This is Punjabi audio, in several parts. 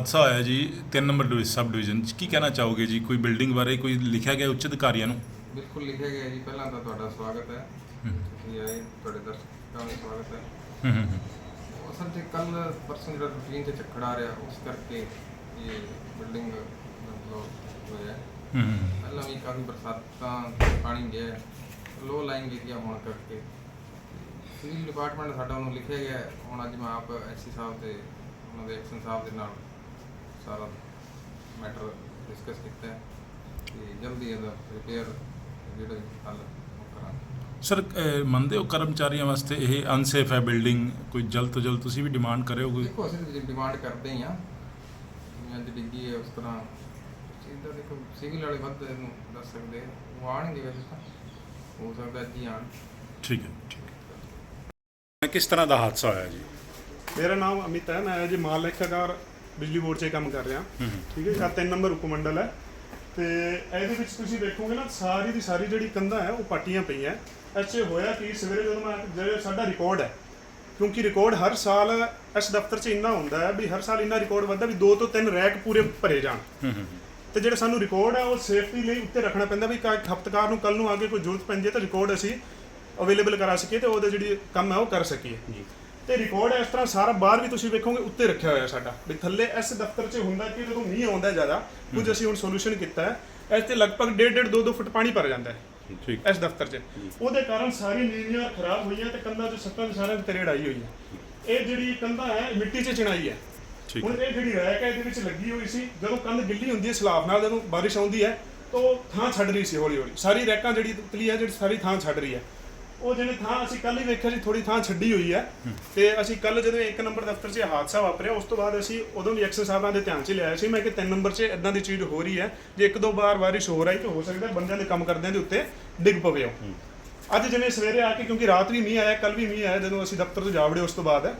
ਹਾਦਸਾ ਹੋਇਆ ਜੀ 3 ਨੰਬਰ ਡਿਵੀ- ਸਬ ਡਿਵੀਜ਼ਨ ਚ ਕੀ ਕਹਿਣਾ ਚਾਹੋਗੇ ਜੀ ਕੋਈ ਬਿਲਡਿੰਗ ਬਾਰੇ ਕੋਈ ਲਿਖਿਆ ਗਿਆ ਉੱਚ ਅਧਿਕਾਰੀਆਂ ਨੂੰ ਬਿਲਕੁਲ ਲਿਖਿਆ ਗਿਆ ਜੀ ਪਹਿਲਾਂ ਤਾਂ ਤੁਹਾਡਾ ਸਵਾਗਤ ਹੈ ਤੁਸੀਂ ਆਏ ਤੁਹਾਡੇ ਦਰਸ਼ਕਾਂ ਦਾ ਸਵਾਗਤ ਹੈ ਹੂੰ ਹੂੰ ਹੂੰ। ਅਸਲ 'ਚ ਕੱਲ ਪਰਸੋਂ ਜਿਹੜਾ ਰੂਟੀਨ ਤੇ ਚੱਕੜ ਆ ਰਿਹਾ ਉਸ ਕਰਕੇ ਇਹ ਬਿਲਡਿੰਗ ਮਤਲਬ ਹੋਇਆ ਹੈ। ਹੂੰ ਹੂੰ ਪਹਿਲਾਂ ਵੀ ਕਾਫੀ ਬਰਸਾਤਾਂ ਪਾਣੀ ਗਿਆ ਲੋ ਲਾਈਨ ਏਰੀਆ ਹੋਣ ਕਰਕੇ ਸਿਵਲ ਡਿਪਾਰਟਮੈਂਟ ਸਾਡਾ ਉਹਨੂੰ ਲਿਖਿਆ ਗਿਆ ਹੈ। ਹੁਣ ਅੱਜ ਮੈਂ ਆਪ ਐਸਸੀ ਸਾਹਿਬ ਤੇ ਉਹਨਾਂ ਦੇ ਐਕਸ਼ਨ ਸਾਹਿਬ ਦੇ ਨਾਲ ਸਾਰਾ ਮੈਟਰ ਡਿਸਕਸ ਕੀਤਾ ਹੈ ਤੇ ਜਲਦੀ ਇਹਦਾ ਰਿਪੇਅਰ ਜਿਹੜਾ ਹੱਲ ਉਹ ਕਰਾਂਗੇ। ਸਰ ਅਹ, ਮੰਨਦੇ ਹੋ ਕਰਮਚਾਰੀਆਂ ਵਾਸਤੇ ਇਹ ਅਨਸੇਫ ਹੈ ਬਿਲਡਿੰਗ? ਕੋਈ ਜਲਦ ਤੋਂ ਜਲਦ ਤੁਸੀਂ ਵੀ ਡਿਮਾਂਡ ਕਰਿਓ ਕੋਈ? ਦੇਖੋ ਅਸੀਂ ਡਿਮਾਂਡ ਕਰਦੇ ਹੀ ਆ ਜਿਵੇਂ ਅੱਜ ਡਿੱਗੀ ਹੈ ਉਸ ਤਰ੍ਹਾਂ ਸਿੱਧਾ ਦੇਖੋ ਸਿਵਲ ਵਾਲੇ ਵੱਧ ਇਹਨੂੰ ਦੱਸ ਸਕਦੇ ਆ। ਉਹ ਆਣਗੇ ਵੈਸੇ ਤਾਂ। ਹੋ ਸਕਦਾ ਅੱਜ ਹੀ ਆਣ ਠੀਕ ਹੈ ਠੀਕ ਹੈ। ਕਿਸ ਤਰ੍ਹਾਂ ਦਾ ਹਾਦਸਾ ਹੋਇਆ ਜੀ? ਮੇਰਾ ਨਾਮ ਅਮਿਤ ਹੈ। ਮੈਂ ਜੀ ਮਾਲ ਲੇਖਾਕਾਰ ਬਿਜਲੀ ਬੋਰਡ 'ਚ ਕੰਮ ਕਰ ਰਿਹਾ। ਠੀਕ ਹੈ ਆ ਤਿੰਨ ਨੰਬਰ ਉਪਮੰਡਲ ਹੈ। ਤੇ ਇਹਦੇ ਵਿੱਚ ਤੁਸੀਂ ਦੇਖੋਗੇ ਨਾ ਸਾਰੀ ਦੀ ਸਾਰੀ ਜਿਹੜੀ ਕੰਧਾਂ ਹੈ ਉਹ ਪਾਟੀਆਂ ਪਈਆਂ। ਐਸੇ ਹੋਇਆ ਕਿ? ਸਵੇਰੇ ਜਦੋਂ ਮੈਂ ਜਿਹੜੇ ਸਾਡਾ ਰਿਕਾਰਡ ਹੈ। ਕਿਉਂਕਿ ਰਿਕਾਰਡ ਹਰ ਸਾਲ ਇਸ ਦਫ਼ਤਰ 'ਚ ਇੰਨਾ ਹੁੰਦਾ ਹੈ ਵੀ ਹਰ ਸਾਲ ਇੰਨਾ ਰਿਕਾਰਡ ਵੱਧਦਾ ਵੀ ਦੋ ਤੋਂ ਤਿੰਨ ਰੈਕ ਪੂਰੇ ਭਰੇ ਜਾਣ। ਤੇ ਜਿਹੜਾ ਸਾਨੂੰ ਰਿਕਾਰਡ ਹੈ ਉਹ ਸੇਫਟੀ ਲਈ ਉੱਤੇ ਰੱਖਣਾ ਪੈਂਦਾ ਵੀ ਕਾ ਖਪਤਕਾਰ ਨੂੰ ਕੱਲ ਨੂੰ ਅੱਗੇ ਕੋਈ ਜ਼ਰੂਰਤ ਪੈਂਦੀ ਹੈ ਤਾਂ ਰਿਕਾਰਡ ਅਸੀਂ ਅਵੇਲੇਬਲ ਕਰਾ ਸਕੀਏ ਤੇ ਉਹਦੇ ਜਿਹੜੀ ਕੰਮ ਹੈ ਉਹ ਕਰ ਸਕੀਏ। ਜੀ। ਤੇ ਰਿਕਾਰਡ ਇਸ ਤਰ੍ਹਾਂ ਸਾਰਾ ਬਾਹਰ ਵੀ ਤੁਸੀਂ ਵੇਖੋਗੇ ਉੱਤੇ ਰੱਖਿਆ ਹੋਇਆ ਸਾਡਾ। ਵੀ ਥੱਲੇ ਇਸ ਦਫ਼ਤਰ 'ਚ ਹੁੰਦਾ ਕਿ ਜਦੋਂ ਮੀਂਹ ਆਉਂਦਾ ਜ਼ਿਆਦਾ ਕੁਝ ਅਸੀਂ ਹੁਣ ਸੋਲੂਸ਼ਨ ਕੀਤਾ ਹੈ। ਇਸ ਤੇ ਲਗਭਗ 1.5 2 2 ਫੁੱਟ ਪਾਣੀ ਭਰ ਜਾਂਦਾ ਹੈ ਠੀਕ। ਇਸ ਦਫ਼ਤਰ 'ਚ। ਉਹਦੇ ਕਾਰਨ ਸਾਰੀ ਨੀਵੀਆਂ ਖਰਾਬ ਹੋਈਆਂ ਤੇ ਕੰਧਾਂ 'ਚ ਸੱਤਾਂ ਦੇ ਸਾਰਿਆਂ ਤੇ ਤਰੇੜ ਆਈ ਹੋਈ ਹੈ। ਇਹ ਜਿਹੜੀ ਕੰਧਾਂ ਹੈ ਮਿੱਟੀ 'ਚ ਚਿਣਾਈ ਹੈ। ਠੀਕ। ਹੁਣ ਇਹ ਜਿਹੜੀ ਰੈਕ ਹੈ ਇਹਦੇ ਵਿੱਚ ਲੱਗੀ ਹੋਈ ਸੀ। ਜਦੋਂ ਕੰਧ ਗਿੱਲੀ ਹੁੰਦੀ ਹੈ ਸਲਾਬ ਨਾਲ ਜਦੋਂ ਬਾਰਿਸ਼ ਆਉਂਦੀ ਹੈ ਤਾਂ ਥਾਂ ਛੱਡ ਰਹੀ ਸੀ ਹੌਲੀ ਹੌਲੀ ਸਾਰੀ ਰੈਕਾਂ ਜਿਹੜੀ ਉਤਲੀ ਹੈ ਜਿਹੜੀ ਸਾਰੀ ਥਾਂ ਛੱਡ ਰਹੀ ਹੈ। ਉਹ ਜਿਹੜੇ ਥਾਂ ਅਸੀਂ ਕੱਲ ਹੀ ਵੇਖਿਆ ਸੀ ਥੋੜੀ ਥਾਂ ਛੱਡੀ ਹੋਈ ਹੈ। ਤੇ ਅਸੀਂ ਕੱਲ ਜਦੋਂ ਇੱਕ ਨੰਬਰ ਦਫ਼ਤਰ 'ਚ ਹਾਦਸਾ ਵਾਪਰਿਆ ਉਸ ਤੋਂ ਬਾਅਦ ਅਸੀਂ ਉਦੋਂ ਵੀ ਐਕਸ਼ਨ ਸਾਹਿਬਾਂ ਦੇ ਧਿਆਨ 'ਚ ਲਿਆਇਆ ਸੀ। ਮੈਂ ਕਿ ਤਿੰਨ ਨੰਬਰ 'ਚ ਇਦਾਂ ਦੀ ਚੀਜ਼ ਹੋ ਰਹੀ ਹੈ ਜੇ ਇੱਕ ਦੋ ਵਾਰ ਬਾਰਿਸ਼ ਹੋ ਰਹੀ ਤਾਂ ਹੋ ਸਕਦਾ ਬੰਦਿਆਂ ਦੇ ਕੰਮ ਕਰਦਿਆਂ ਦੇ ਉੱਤੇ ਡਿੱਗ ਪਵੇ ਉਹ। ਅੱਜ ਜਿਵੇਂ ਸਵੇਰੇ ਆ ਕੇ ਕਿਉਂਕਿ ਰਾਤ ਵੀ ਮੀਂਹ ਆਇਆ ਕੱਲ ਵੀ ਮੀਂਹ ਆਇਆ ਜਦੋਂ ਅਸੀਂ ਦਫ਼ਤਰ ਤੋਂ ਜਾ ਵੜੇ ਉਸ ਤੋਂ ਬਾਅਦ।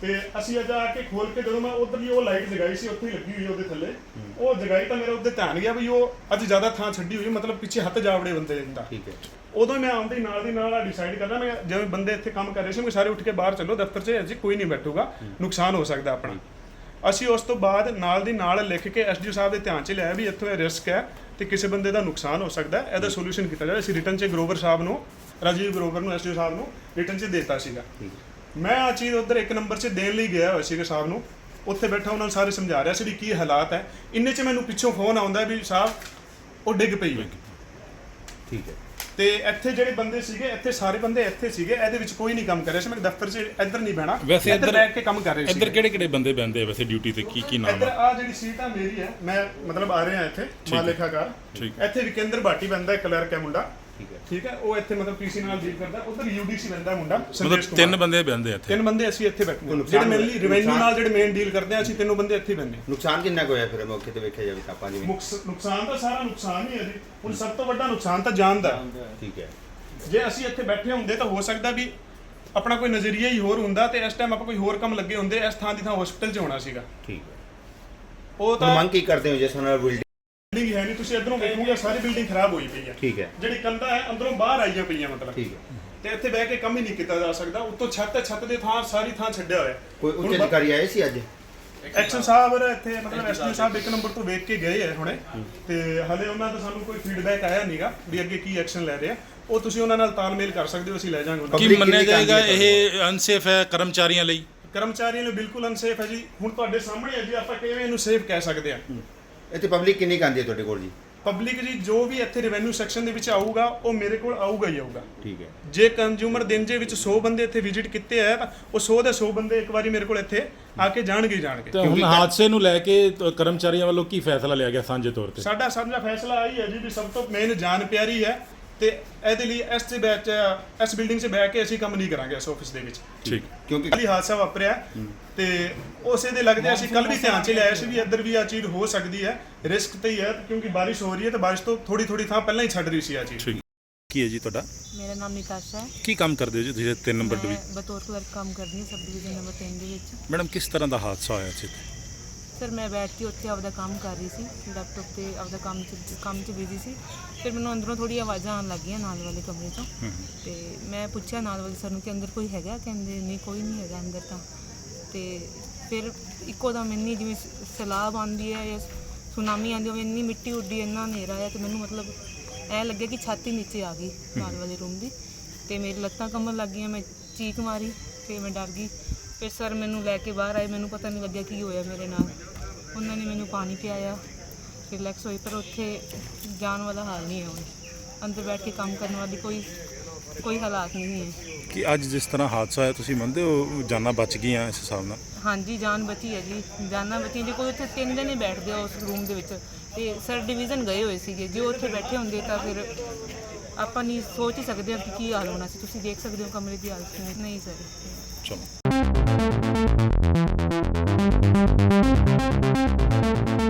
ਤੇ ਅਸੀਂ ਅੱਜ ਆ ਕੇ ਖੋਲ ਕੇ ਜਦੋਂ ਮੈਂ ਉਧਰਲੀ ਉਹ ਲਾਈਟ ਜਗਾਈ ਸੀ ਉੱਥੇ ਲੱਗੀ ਹੋਈ ਉਹਦੇ ਥੱਲੇ। ਉਹ ਜਗਾਈ ਤਾਂ ਮੇਰਾ ਉਹਦੇ ਧਿਆਨ ਗਿਆ ਵੀ ਉਹ ਅੱਜ ਜ਼ਿਆਦਾ ਥਾਂ ਛੱਡੀ ਹੋਈ ਮਤਲਬ ਪਿੱਛੇ ਹੱਥ ਜਾ ਵੜੇ ਬੰਦੇ ਦਾ। ਠੀਕ ਹੈ। ਉਦੋਂ ਮੈਂ ਆਉਂਦੇ ਹੀ ਨਾਲ ਦੀ ਨਾਲ ਆ ਡਿਸਾਈਡ ਕਰਦਾ ਮੈਂ ਜਿਵੇਂ ਬੰਦੇ ਇੱਥੇ ਕੰਮ ਕਰ ਰਹੇ ਸੀ ਮੈਂ ਸਾਰੇ ਉੱਠ ਕੇ ਬਾਹਰ ਚੱਲੋ ਦਫ਼ਤਰ 'ਚ ਅਜੇ ਕੋਈ ਨਹੀਂ ਬੈਠੂਗਾ ਨੁਕਸਾਨ ਹੋ ਸਕਦਾ ਆਪਣਾ। ਅਸੀਂ ਉਸ ਤੋਂ ਬਾਅਦ ਨਾਲ ਦੀ ਨਾਲ ਲਿਖ ਕੇ ਐਸਡੀਓ ਸਾਹਿਬ ਦੇ ਧਿਆਨ 'ਚ ਲਿਆਇਆ ਵੀ ਇੱਥੋਂ ਇਹ ਰਿਸਕ ਹੈ ਤੇ ਕਿਸੇ ਬੰਦੇ ਦਾ ਨੁਕਸਾਨ ਹੋ ਸਕਦਾ ਹੈ। ਇਹਦਾ ਸੋਲੂਸ਼ਨ ਕੀਤਾ ਜਾਵੇ। ਅਸੀਂ ਰਿਟਰਨ 'ਚ ਗਰੋਵਰ ਸਾਹਿਬ ਨੂੰ ਰਾਜੀਵ ਗਰੋਵਰ ਨੂੰ ਐਸਡੀਓ ਸਾਹਿਬ ਨੂੰ ਰਿਟਰਨ 'ਚ ਦੇਤਾ ਸੀਗਾ। ਮੈਂ ਆ ਚੀਜ਼ ਉਧਰ ਇੱਕ ਨੰਬਰ 'ਚ ਦੇਣ ਲਈ ਗਿਆ ਹੋਇਆ ਸੀਗਾ ਸਾਹਿਬ ਨੂੰ। ਉੱਥੇ ਬੈਠਾ ਉਹਨਾਂ ਨੂੰ ਸਾਰੇ ਸਮਝਾ ਰਿਹਾ ਸੀ ਵੀ ਕੀ ਹਾਲਾਤ ਹੈ। ਇੰਨੇ 'ਚ ਮੈਨੂੰ ਪਿੱਛੋਂ ਫੋਨ ਆਉਂਦਾ ਵੀ ਸਾਹਿਬ ਉਹ ਡਿੱਗ ਪਈ ਹੈ। ਠੀਕ ਹੈ। ਤੇ ਇੱਥੇ ਜਿਹੜੇ ਬੰਦੇ ਸੀਗੇ ਇੱਥੇ ਸਾਰੇ ਬੰਦੇ ਇੱਥੇ ਸੀਗੇ ਇਹਦੇ ਵਿੱਚ ਕੋਈ ਨਹੀਂ ਕੰਮ ਕਰ ਰਿਹਾ ਸੀ। ਮੈਂ ਦਫ਼ਤਰ 'ਚ ਇੱਧਰ ਨਹੀਂ ਬਹਿਣਾ ਵੈਸੇ ਇੱਧਰ ਬੈਠ ਕੇ ਕੰਮ ਕਰ ਰਹੇ ਸੀ ਇੱਧਰ ਕਿਹੜੇ ਕਿਹੜੇ ਬੰਦੇ ਬੈੰਦੇ ਵੈਸੇ ਡਿਊਟੀ ਤੇ? ਕੀ ਕੀ ਨਾਮ ਇੱਧਰ ਹੈ ਆ ਜਿਹੜੀ ਸੀਟ ਆ ਮੇਰੀ ਹੈ ਮੈਂ ਮਤਲਬ ਆ ਰਿਹਾ ਇੱਥੇ। ਮਾਲੇਖਾਕਾਰ ਇੱਥੇ ਵਿਕੇਂਦਰ ਭਾਟੀ ਬੰਦਾ ਕਲਰਕ ਹੈ ਮੁੰਡਾ। ਠੀਕ ਹੈ। ਠੀਕ ਹੈ ਉਹ ਇੱਥੇ ਮਤਲਬ ਪੀਸੀ ਨਾਲ ਡੀਲ ਕਰਦਾ ਉਧਰ ਯੂਡੀਸੀ ਬੰਦਾ ਮੁੰਡਾ ਸੰਦੇਸ਼ ਮਤਲਬ ਕੁਮਾਰ। ਤਿੰਨ ਬੰਦੇ ਬੈੰਦੇ ਆ ਇੱਥੇ। ਤਿੰਨ ਬੰਦੇ ਅਸੀਂ ਇੱਥੇ ਬੈਠੇ ਹਾਂ। ਜਿਹੜੇ ਮੇਨਲੀ ਰਿਵੈਨਿਊ ਨਾਲ ਜਿਹੜੇ ਮੇਨ ਡੀਲ ਕਰਦੇ ਆ ਅਸੀਂ ਤਿੰਨੋਂ ਬੰਦੇ ਇੱਥੇ ਹੀ ਬੰਦੇ ਹਾਂ। ਨੁਕਸਾਨ ਕਿੰਨਾ ਕੁ ਹੋਇਆ ਫਿਰ ਮੌਕੇ ਤੇ ਵੇਖਿਆ ਜਾਵੇ ਤਾਂ ਆਪਾਂ ਜਿਵੇਂ? ਨੁਕਸ- ਨੁਕਸਾਨ ਤਾਂ ਸਾਰਾ ਨੁਕਸਾਨ ਹੀ ਹੈ ਜੀ। ਹੁਣ ਸਭ ਤੋਂ ਵੱਡਾ ਨੁਕਸਾਨ ਤਾਂ ਜਾਨ ਦਾ। ਹੈ। ਠੀਕ ਹੈ। ਜੇ ਅਸੀਂ ਇੱਥੇ ਬੈਠੇ ਹੁੰਦੇ ਤਾਂ ਹੋ ਸਕਦਾ ਵੀ ਆਪਣਾ ਕੋਈ ਨਜ਼ਰੀਆ ਹੀ ਹੋਰ ਹੁੰਦਾ ਤੇ ਇਸ ਟਾਈਮ ਆਪਾਂ ਕੋਈ ਹੋਰ ਕੰਮ ਲੱਗੇ ਹੁੰਦੇ ਇਸ ਥਾਂ ਦੀ ਥਾਂ ਹਸਪੀਟਲ 'ਚ ਹੋਣਾ ਸੀਗਾ। ਠੀਕ ਹੈ। ਉਹ ਹੁਣ ਤਾਂ ਮੰਗ ਕੀ ਕਰਦੇ ਹੋ ਜੇ ਸਾਨੂੰ ਬਿਲਡਿੰਗ ਬਿਲਡਿੰਗ ਹੈ ਨਹੀਂ ਤੁਸੀਂ ਇਧਰੋਂ ਵੇਖੋਗੇ ਸਾਰੀ ਬਿਲਡਿੰਗ ਖਰਾਬ ਹੋਈ ਪਈ ਹੈ ਠੀਕ ਹੈ। ਜਿਹੜੀ ਕੰਧਾਂ ਹੈ ਅੰਦਰੋਂ ਬਾਹਰ ਆਈਆਂ ਪਈਆਂ ਮਤਲਬ। ਠੀਕ ਹੈ। ਤੇ ਇੱਥੇ ਬਹਿ ਕੇ ਕੰਮ ਹੀ ਨਹੀਂ ਕੀਤਾ ਜਾ ਸਕਦਾ। ਉੱਤੋਂ ਛੱਤ ਹੈ ਛੱਤ ਦੇ ਥਾਂ ਸਾਰੀ ਥਾਂ ਛੱਡਿਆ ਹੋਇਆ। ਕੋਈ ਉੱਚ ਅਧਿਕਾਰੀ ਆਏ ਸੀ ਅੱਜ? ਐਕਸ਼ਨ ਸਾਹਿਬ ਇੱਥੇ ਮਤਲਬ ਐਸਪੀ ਸਾਹਿਬ ਇੱਕ ਨੰਬਰ ਤੋਂ ਵੇਖ ਕੇ ਗਏ ਹੈ ਹੁਣੇ। ਤੇ ਹਲੇ ਉਹਨਾਂ ਦਾ ਸਾਨੂੰ ਕੋਈ ਫੀਡਬੈਕ ਆਇਆ ਨਹੀਂਗਾ ਵੀ ਅੱਗੇ ਕੀ ਐਕਸ਼ਨ ਲੈ ਰਹੇ ਆ। ਉਹ ਤੁਸੀਂ ਉਹਨਾਂ ਨਾਲ ਤਾਲਮੇਲ ਕਰ ਸਕਦੇ ਹੋ ਅਸੀਂ ਲੈ ਜਾਾਂਗੇ ਉਹਨਾਂ ਕੀ Public ਮੰਨਿਆ ਕਿੰਨੀ ਜਾਏਗਾ ਇਹ ਅਨਸੇਫ ਹੈ ਕਰਮਚਾਰੀਆਂ ਲਈ? ਕਰਮਚਾਰੀਆਂ ਲਈ ਬਿਲਕੁਲ ਅਨਸੇਫ ਹੈ ਜੀ। ਹੁਣ ਤੁਹਾਡੇ ਸਾਹਮਣੇ ਹੈ ਜੀ ਆਪਾਂ ਕਿਵੇਂ ਇਹਨੂੰ ਸੇਫ ਕਹਿ ਸਕਦੇ ਆ? ਇੱਥੇ ਪਬਲਿਕ ਕਿੰਨੀ ਕਾਂਦੀ ਹੈ ਤੁਹਾਡੇ ਕੋਲ ਜੀ? ਪਬਲਿਕ ਜੀ ਜੋ ਵੀ ਇੱਥੇ ਰੈਵਨਿਊ ਸੈਕਸ਼ਨ ਦੇ ਵਿੱਚ ਆਊਗਾ ਉਹ ਮੇਰੇ ਕੋਲ ਆਊਗਾ ਹੀ ਆਊਗਾ। ਠੀਕ ਹੈ। ਜੇ ਕੰਜ਼ਿਊਮਰ ਦਿਨ ਦੇ ਵਿੱਚ 100 ਬੰਦੇ ਇੱਥੇ ਵਿਜ਼ਿਟ ਕੀਤੇ ਆ ਤਾਂ ਉਹ 100 ਦੇ 100 ਬੰਦੇ ਇੱਕ ਵਾਰੀ ਮੇਰੇ ਕੋਲ ਇੱਥੇ ਆ ਕੇ ਜਾਣਗੇ ਹੀ ਜਾਣਗੇ। ਤੇ ਹੁਣ ਹਾਦਸੇ ਨੂੰ ਲੈ ਕੇ ਕਰਮਚਾਰੀਆਂ ਵੱਲੋਂ ਕੀ ਫੈਸਲਾ ਲਿਆ ਗਿਆ ਸਾਂਝੇ ਤੌਰ ਤੇ? ਸਾਡਾ ਸਾਂਝਾ ਫੈਸਲਾ ਆਹੀ ਹੈ ਜੀ ਵੀ ਸਭ ਤੋਂ ਮੇਨ ਜਾਨ ਪਿਆਰੀ ਹੈ। ਤੇ ਇਹਦੇ ਲਈ ਇਸ ਤੇ ਬੈਚ ਇਸ ਬਿਲਡਿੰਗ 'ਚ ਬਹਿ ਕੇ ਅਸੀਂ ਕੰਮ ਨਹੀਂ ਕਰਾਂਗੇ ਇਸ ਆਫਿਸ ਦੇ ਵਿੱਚ। ਠੀਕ। ਕਿਉਂਕਿ ਕੱਲੀ ਹਾਦਸਾ ਵਾਪਰਿਆ। ਤੇ ਉਸੇ ਦੇ ਲੱਗਦੇ ਅਸੀਂ ਕੱਲ ਵੀ ਧਿਆਨ 'ਚ ਲਿਆਇਆ ਸੀ ਵੀ ਇੱਧਰ ਵੀ ਆ ਚੀਜ਼ ਹੋ ਸਕਦੀ ਹੈ ਰਿਸਕ ਤੇ ਹੀ ਹੈ ਕਿਉਂਕਿ ਬਾਰਿਸ਼ ਹੋ ਰਹੀ ਹੈ ਤੇ ਬਾਰਿਸ਼ ਤੋਂ ਥੋੜੀ ਥੋੜੀ ਥਾਂ ਪਹਿਲਾਂ ਹੀ ਛੱਡ ਰਹੀ ਸੀ ਆ ਚੀਜ਼। ਠੀਕ। ਕੀ ਹੈ ਜੀ ਤੁਹਾਡਾ? ਮੇਰਾ ਨਾਮ ਨਿਤਾਸ਼ਾ ਹੈ। ਕੀ ਕੰਮ ਕਰਦੇ ਹੋ ਜੀ ਤੁਸੀਂ? 3 ਨੰਬਰ ਮੈਂ ਡਿਵੀਜ਼ਨ ਬਤੌਰ ਕਲਰਕ ਕੰਮ ਕਰਦੀ ਹਾਂ ਸਬ ਡਿਵੀਜ਼ਨ ਨੰਬਰ 3 ਦੇ ਵਿੱਚ। ਮੈਡਮ ਕਿਸ ਤਰ੍ਹਾਂ ਦਾ ਹਾਦਸਾ ਹੋਇਆ ਸੀ ਸਰ ਮੈਂ ਬੈਠ ਕੇ ਉੱਥੇ ਆਪਦਾ ਕੰਮ ਕਰ ਰਹੀ ਸੀ ਲੈਪਟਾਪ ਤੇ ਆਪਦਾ ਕੰਮ ਚ ਕੰਮ 'ਚ ਬਿਜ਼ੀ ਸੀ। ਫਿਰ ਮੈਨੂੰ ਅੰਦਰੋਂ ਥੋੜੀ ਆਵਾਜ਼ਾਂ ਆਉਣ ਲੱਗੀਆਂ ਨਾਲ ਵਾਲੇ ਕਮਰੇ ਚੋਂ। ਤੇ ਮੈਂ ਪੁੱਛਿਆ ਨਾਲ ਵਾਲੇ ਸਰ ਨੂੰ ਕਿ ਅੰਦਰ ਕੋਈ ਹੈਗਾ? ਕਹਿੰਦੇ ਨਹੀਂ ਕੋਈ ਨਹੀਂ ਹੈਗਾ ਅੰਦਰ ਤਾਂ। ਤੇ ਫਿਰ ਇੱਕੋ ਦਮ ਇੰਨੀ ਜਿਵੇਂ ਸੈਲਾਬ ਆਉਂਦੀ ਹੈ ਜਾਂ ਸੁਨਾਮੀ ਆਉਂਦੀ ਹੋਵੇ ਇੰਨੀ ਮਿੱਟੀ ਉੱਡੀ ਇੰਨਾ ਹਨੇਰਾ ਆਇਆ ਤੇ ਮੈਨੂੰ ਮਤਲਬ ਐ ਲੱਗਿਆ ਕਿ ਛਾਤੀ ਨੀਚੇ ਆ ਗਈ ਨਾਲ ਵਾਲੇ ਰੂਮ ਦੀ। ਤੇ ਮੇਰੀ ਲੱਤਾਂ ਕੰਬਣ ਲੱਗ ਗਈਆਂ ਮੈਂ ਚੀਕ ਮਾਰੀ ਤੇ ਮੈਂ ਡਰ ਗਈ। ਫਿਰ ਸਰ ਮੈਨੂੰ ਲੈ ਕੇ ਬਾਹਰ ਆਏ ਮੈਨੂੰ ਪਤਾ ਨਹੀਂ ਲੱਗਿਆ ਕੀ ਹੋਇਆ ਮੇਰੇ ਨਾਲ। ਉਹਨਾਂ ਨੇ ਮੈਨੂੰ ਪਾਣੀ ਪਿਆਇਆ ਰਿਲੈਕਸ ਹੋਈ ਪਰ ਉੱਥੇ ਜਾਣ ਵਾਲਾ ਹਾਲ ਨਹੀਂ ਹੈ ਹੁਣ। ਅੰਦਰ ਬੈਠ ਕੇ ਕੰਮ ਕਰਨ ਵਾਲੀ ਕੋਈ ਕੋਈ ਹਾਲਾਤ ਨਹੀਂ ਹੈ। ਕਿ ਅੱਜ ਜਿਸ ਤਰ੍ਹਾਂ ਹਾਦਸਾ ਹੋਇਆ ਤੁਸੀਂ ਮੰਨਦੇ ਹੋ ਜਾਨਾਂ ਬਚ ਗਈਆਂ ਇਸ ਹਿਸਾਬ ਨਾਲ? ਹਾਂਜੀ ਜਾਨ ਬਚੀ ਹੈ ਜੀ ਜਾਨਾਂ ਬਚੀਆਂ। ਜੇ ਕੋਈ ਉੱਥੇ ਤਿੰਨ ਦਿਨ ਹੀ ਬੈਠਦੇ ਆ ਉਸ ਰੂਮ ਦੇ ਵਿੱਚ ਤੇ ਸਰ ਡਿਵੀਜ਼ਨ ਗਏ ਹੋਏ ਸੀਗੇ। ਜੇ ਉੱਥੇ ਬੈਠੇ ਹੁੰਦੇ ਤਾਂ ਫਿਰ ਆਪਾਂ ਨਹੀਂ ਸੋਚ ਹੀ ਸਕਦੇ ਕਿ ਕੀ ਹਾਲ ਹੋਣਾ ਸੀ। ਤੁਸੀਂ ਦੇਖ ਸਕਦੇ ਹੋ ਕਮਰੇ ਦੀ ਹਾਲਤ ਨਹੀਂ ਸਰ। ਚਲੋ। フフフフ。